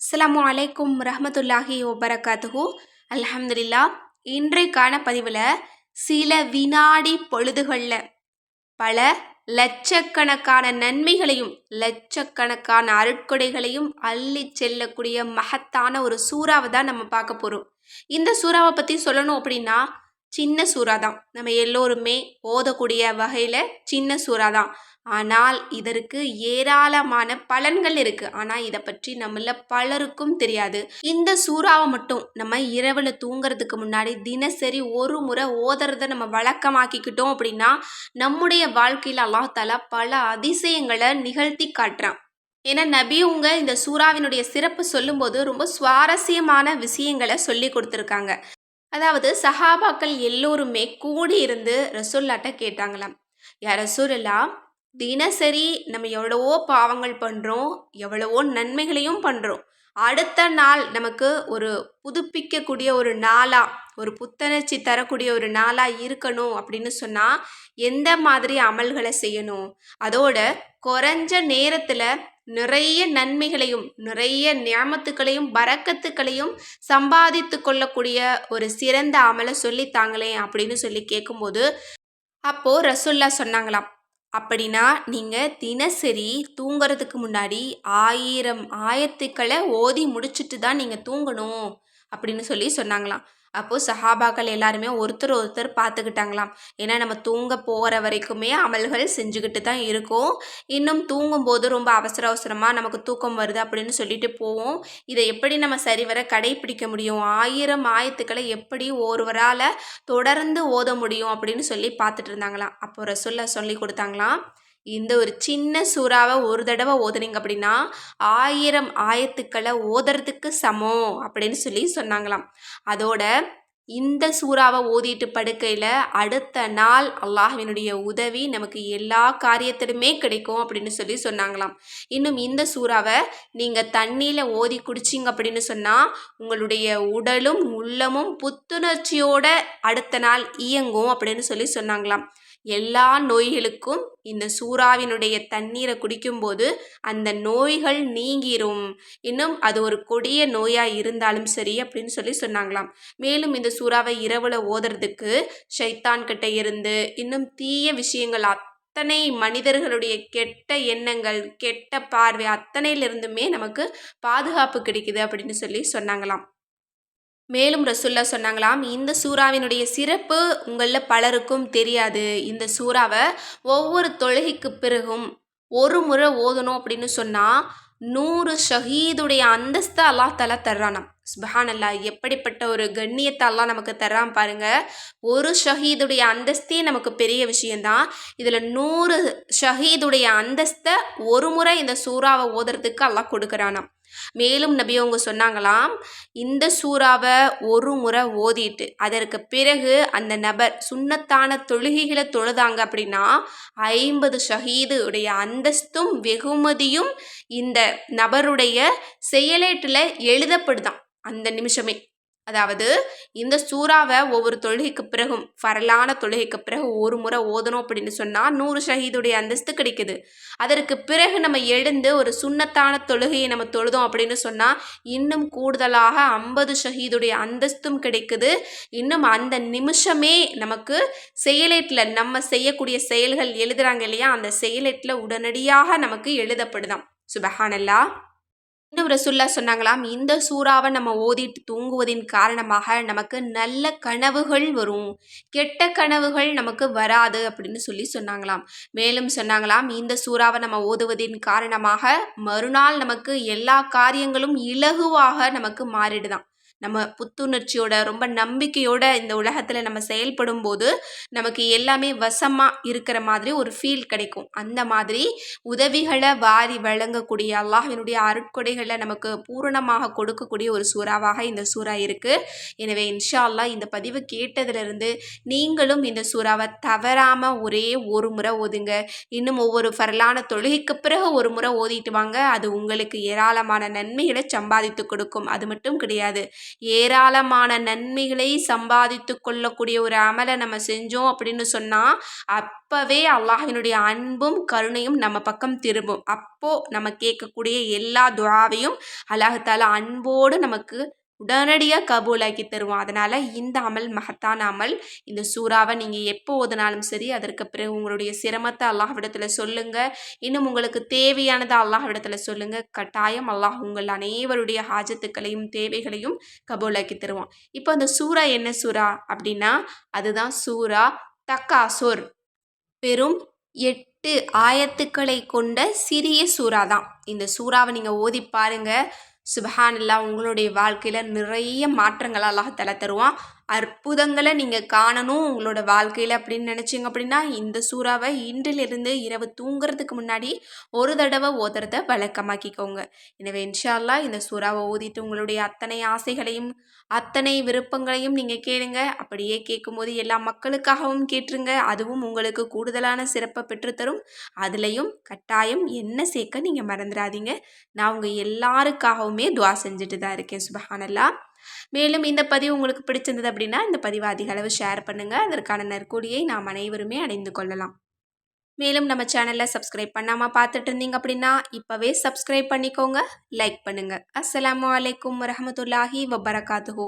அஸ்லாம் அலைக்கும் ரஹமத்துல்லாஹி ஒபரகாத்துஹூ அலமதுல்லா இன்றைக்கான பதிவில் சில வினாடி பொழுதுகளில் பல லட்சக்கணக்கான நன்மைகளையும் லட்சக்கணக்கான அருட்கொடைகளையும் அள்ளி செல்லக்கூடிய மகத்தான ஒரு சூறாவை தான் நம்ம பார்க்க போகிறோம் இந்த சூறாவை பற்றி சொல்லணும் அப்படின்னா சின்ன சூறா தான் நம்ம எல்லோருமே ஓதக்கூடிய வகையில் சின்ன சூறா தான் ஆனால் இதற்கு ஏராளமான பலன்கள் இருக்குது ஆனால் இதை பற்றி நம்மள பலருக்கும் தெரியாது. இந்த சூறாவை மட்டும் நம்ம இரவில் தூங்குறதுக்கு முன்னாடி தினசரி ஒரு முறை ஓதுறத நம்ம வழக்கமாக்கிக்கிட்டோம் அப்படின்னா நம்முடைய வாழ்க்கையில் அல்லாஹால பல அதிசயங்களை நிகழ்த்தி காட்டுறான். ஏன்னா நபியுங்க இந்த சூறாவினுடைய சிறப்பு சொல்லும்போது ரொம்ப சுவாரஸ்யமான விஷயங்களை சொல்லி கொடுத்துருக்காங்க. அதாவது சஹாபாக்கள் எல்லோருமே கூடி இருந்து ரசூல்லாட்ட கேட்டாங்களாம் யார் ரசூல்லா தினசரி நம்ம எவ்வளவோ பாவங்கள் பண்ணுறோம் எவ்வளவோ நன்மைகளையும் பண்ணுறோம் அடுத்த நாள் நமக்கு ஒரு புதுப்பிக்கக்கூடிய ஒரு நாளாக ஒரு புத்துணர்ச்சி தரக்கூடிய ஒரு நாளாக இருக்கணும் அப்படின்னு சொன்னால் எந்த மாதிரி அமல்களை செய்யணும்? அதோட குறைஞ்ச நேரத்தில் நிறைய நன்மைகளையும் நிறைய நியமத்துக்களையும் பறக்கத்துக்களையும் சம்பாதித்து கொள்ளக்கூடிய ஒரு சிறந்த அமலை சொல்லித்தாங்களே அப்படின்னு சொல்லி கேட்கும்போது அப்போது ரசுல்லா சொன்னாங்களாம் அப்படின்னா நீங்கள் தினசரி தூங்குறதுக்கு முன்னாடி ஆயிரம் ஆயத்துக்களை ஓதி முடிச்சுட்டு தான் நீங்கள் தூங்கணும் அப்படின்னு சொல்லி சொன்னாங்களாம். அப்போது சஹாபாக்கள் எல்லாருமே ஒருத்தர் ஒருத்தர் பார்த்துக்கிட்டாங்களாம். ஏன்னா நம்ம தூங்க போகிற வரைக்குமே அமல்கள் செஞ்சுக்கிட்டு தான் இருக்கோம். இன்னும் தூங்கும்போது ரொம்ப அவசர அவசரமாக நமக்கு தூக்கம் வருது அப்படின்னு சொல்லிட்டு போவோம். இதை எப்படி நம்ம சரிவர கடைபிடிக்க முடியும்? ஆயிரம் ஆயத்துக்களை எப்படி ஒருவரால் தொடர்ந்து ஓத முடியும் அப்படின்னு சொல்லி பார்த்துட்டு இருந்தாங்களாம். அப்போ ரசுல்லா சொல்லி கொடுத்தாங்களாம். இந்த ஒரு சின்ன சூறாவை ஒரு தடவை ஓதுனீங்க அப்படின்னா ஆயிரம் ஆயத்துக்களை ஓதுறதுக்கு சமம் அப்படின்னு சொல்லி சொன்னாங்களாம். அதோட இந்த சூறாவை ஓதிட்டு படுக்கையில் அடுத்த நாள் அல்லாஹ்வினுடைய உதவி நமக்கு எல்லா காரியத்திலுமே கிடைக்கும் அப்படின்னு சொல்லி சொன்னாங்களாம். இன்னும் இந்த சூறாவை நீங்கள் தண்ணியில் ஓதி குடிச்சிங்க அப்படின்னு சொன்னால் உங்களுடைய உடலும் உள்ளமும் புத்துணர்ச்சியோட அடுத்த நாள் இயங்கும் அப்படின்னு சொல்லி சொன்னாங்களாம். எல்லா நோய்களுக்கும் இந்த சூறாவினுடைய தண்ணீரை குடிக்கும்போது அந்த நோய்கள் நீங்கிரும். இன்னும் அது ஒரு கொடிய நோயாக இருந்தாலும் சரி அப்படின்னு சொல்லி சொன்னாங்களாம். மேலும் இந்த சூறாவை இரவில் ஓதுறதுக்கு ஷைத்தான் கிட்ட இருந்து இன்னும் தீய விஷயங்கள் அத்தனை மனிதர்களுடைய கெட்ட எண்ணங்கள் கெட்ட பார்வை அத்தனையிலிருந்துமே நமக்கு பாதுகாப்பு கிடைக்குது அப்படின்னு சொல்லி சொன்னாங்களாம். மேலும் ரசுல்லா சொன்னாங்களாம் இந்த சூறாவினுடைய சிறப்பு உங்களில் பலருக்கும் தெரியாது. இந்த சூறாவை ஒவ்வொரு தொழுகைக்கு பிறகும் ஒரு முறை ஓதணும் அப்படின்னு சொன்னால் நூறு ஷஹீதுடைய அந்தஸ்தை அல்லாஹ் தலா தர்றானாம். சுபஹான் அல்லா எப்படிப்பட்ட ஒரு கண்ணியத்தை எல்லாம் நமக்கு தர்றான் பாருங்க. ஒரு ஷஹீதுடைய அந்தஸ்தே நமக்கு பெரிய விஷயந்தான் இதில் நூறு ஷஹீதுடைய அந்தஸ்தை ஒரு முறை இந்த சூறாவை ஓதுறதுக்கு அல்லாஹ் கொடுக்குறானாம். மேலும் நபி அவங்க சொன்னாங்களாம் இந்த சூறாவை ஒரு முறை ஓதிட்டு அதற்கு பிறகு அந்த நபர் சுண்ணத்தான தொழுகைகளை தொழுதாங்க அப்படின்னா ஐம்பது ஷஹீது உடைய அந்தஸ்தும் வெகுமதியும் இந்த நபருடைய செயலேட்டில் எழுதப்படுதான் அந்த நிமிஷமே. அதாவது இந்த சூறாவை ஒவ்வொரு தொழுகைக்கு பிறகும் ஃபரலான தொழுகைக்கு பிறகு ஒரு முறை ஓதணும் அப்படின்னு சொன்னால் நூறு ஷஹீதுடைய அந்தஸ்து கிடைக்குது. அதற்கு பிறகு நம்ம எழுந்து ஒரு சுண்ணத்தான தொழுகையை நம்ம தொழுதோம் அப்படின்னு சொன்னால் இன்னும் கூடுதலாக ஐம்பது ஷஹீதுடைய அந்தஸ்தும் கிடைக்குது. இன்னும் அந்த நிமிஷமே நமக்கு செயலேட்டில் நம்ம செய்யக்கூடிய செயல்கள் எழுதுகிறாங்க இல்லையா? அந்த செயலேட்டில் உடனடியாக நமக்கு எழுதப்படுதாம். சுபஹானல்லா. இன்னும் ரசுல்லா சொன்னாங்களாம் இந்த சூறாவை நம்ம ஓதிட்டு தூங்குவதின் காரணமாக நமக்கு நல்ல கனவுகள் வரும். கெட்ட கனவுகள் நமக்கு வராது அப்படின்னு சொல்லி சொன்னாங்களாம். மேலும் சொன்னாங்களாம் இந்த சூறாவை நம்ம ஓதுவதின் காரணமாக மறுநாள் நமக்கு எல்லா காரியங்களும் இலகுவாக நமக்கு மாறிடுதான். நம்ம புத்துணர்ச்சியோட ரொம்ப நம்பிக்கையோட இந்த உலகத்தில் நம்ம செயல்படும் போது நமக்கு எல்லாமே வசமாக இருக்கிற மாதிரி ஒரு ஃபீல் கிடைக்கும். அந்த மாதிரி உதவிகளை வாரி வழங்கக்கூடிய அல்லாஹினுடைய அருட்கொடைகளை நமக்கு பூரணமாக கொடுக்கக்கூடிய ஒரு சூறாவாக இந்த சூறா இருக்குது எனவே இன்ஷா அல்லா இந்த பதிவு கேட்டதிலிருந்து நீங்களும் இந்த சூறாவை தவறாமல் ஒரே ஒரு முறை ஓதுங்க. இன்னும் ஒவ்வொரு ஃபரலான தொழுகைக்கு பிறகு ஒரு முறை ஓதிட்டு வாங்க. அது உங்களுக்கு ஏராளமான நன்மைகளை சம்பாதித்து கொடுக்கும். அது மட்டும் கிடையாது. ஏராளமான நன்மைகளை சம்பாதித்து கொள்ளக்கூடிய ஒரு அமலை நம்ம செஞ்சோம் அப்படின்னு சொன்னால் அப்போவே அல்லாஹினுடைய அன்பும் கருணையும் நம்ம பக்கம் திரும்பும். அப்போது நம்ம கேட்கக்கூடிய எல்லா துவாவையும் அல்லாஹால அன்போடு நமக்கு உடனடியாக கபூலாக்கி தருவோம். அதனால் இந்த அமல் மகத்தான அமல். இந்த சூறாவை நீங்கள் எப்போ ஓதுனாலும் சரி அதற்கு பிறகு உங்களுடைய சிரமத்தை அல்லாஹ்விடத்தில் சொல்லுங்கள் இன்னும் உங்களுக்கு தேவையானதை அல்லாஹ்விடத்தில் சொல்லுங்கள் கட்டாயம் அல்லாஹ் உங்கள் அனைவருடைய ஹாஜத்துக்களையும் தேவைகளையும் கபூலாக்கி தருவான். இப்போ அந்த சூறா என்ன சூறா அப்படின்னா அதுதான் சூறா தக்காசோர். பெரும் எட்டு ஆயத்துக்களை கொண்ட சிறிய சூறா தான் இந்த சூறாவை நீங்கள் ஓதி பாருங்கள் சுபஹானல்லா உங்களுடைய வாழ்க்கையில் நிறைய மாற்றங்களெல்லாம் தலை தருவான். அற்புதங்களை நீங்கள் காணணும் உங்களோட வாழ்க்கையில் அப்படின்னு நினச்சிங்க அப்படின்னா இந்த சூறாவை இன்றிலிருந்து இரவு தூங்குறதுக்கு முன்னாடி ஒரு தடவை ஓதுறத வழக்கமாக்கிக்கோங்க. எனவே இன்ஷால்லா இந்த சூறாவை ஓதிட்டு உங்களுடைய அத்தனை ஆசைகளையும் அத்தனை விருப்பங்களையும் நீங்கள் கேளுங்க. அப்படியே கேட்கும்போது எல்லா மக்களுக்காகவும் கேட்டுருங்க. அதுவும் உங்களுக்கு கூடுதலான சிறப்பை பெற்றுத்தரும். அதுலேயும் கட்டாயம் என்ன சேர்க்க நீங்கள் மறந்துடாதீங்க. நான் உங்கள் எல்லாருக்காகவுமே துவா செஞ்சுட்டு தான் இருக்கேன். சுபஹானல்லா மேலும் இந்த பதிவு உங்களுக்கு பிடிச்சிருந்தது அப்படின்னா இந்த பதிவை அதிக அளவு ஷேர் பண்ணுங்கள் அதற்கான நற்கூலியை நாம் அனைவருமே அடைந்து கொள்ளலாம். மேலும் நம்ம சேனலில் சப்ஸ்கிரைப் பண்ணாமல் பார்த்துட்டு இருந்தீங்க அப்படின்னா இப்போவே சப்ஸ்கிரைப் பண்ணிக்கோங்க. லைக் பண்ணுங்கள் அஸ்ஸலாமு அலைக்கும் வரமத்துல்லாஹி வபரகாத்துஹூ.